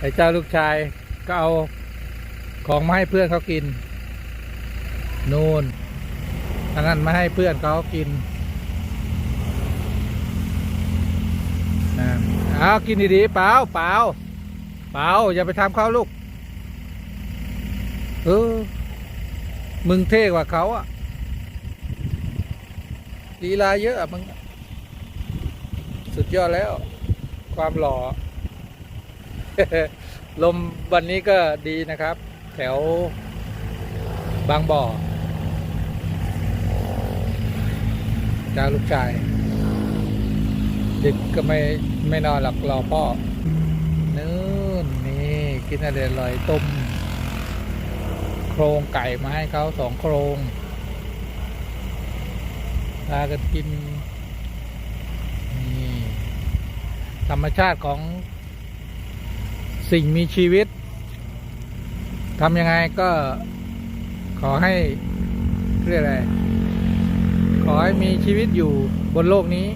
ไอ้เจ้าลูกชายก็เอาของมาให้เพื่อนเขากิน นูนอันนั้นมาให้เพื่อนเขากินนะเอากินดีๆเปล่าเปล่าเปล่าอย่าไปทำเขาลูก เออ มึงเท่กว่าเขาอะลีลาเยอะอะมึง สุดยอดแล้ว ความหล่อ ลมวันนี้ก็ดีนะครับ แถวบางบ่อจ้าลูกชายดึกก็ไม่ไม่นอนหลับรอพ่อนู่นนี่กินอะไรอร่อยต้มโครงไก่มาให้เขาสองโครงพากันกิน ธรรมชาติของสิ่งมีชีวิตทำยังไงก็ขอให้เรียกอะไร ขอให้มีชีวิตอยู่บนโลกนี้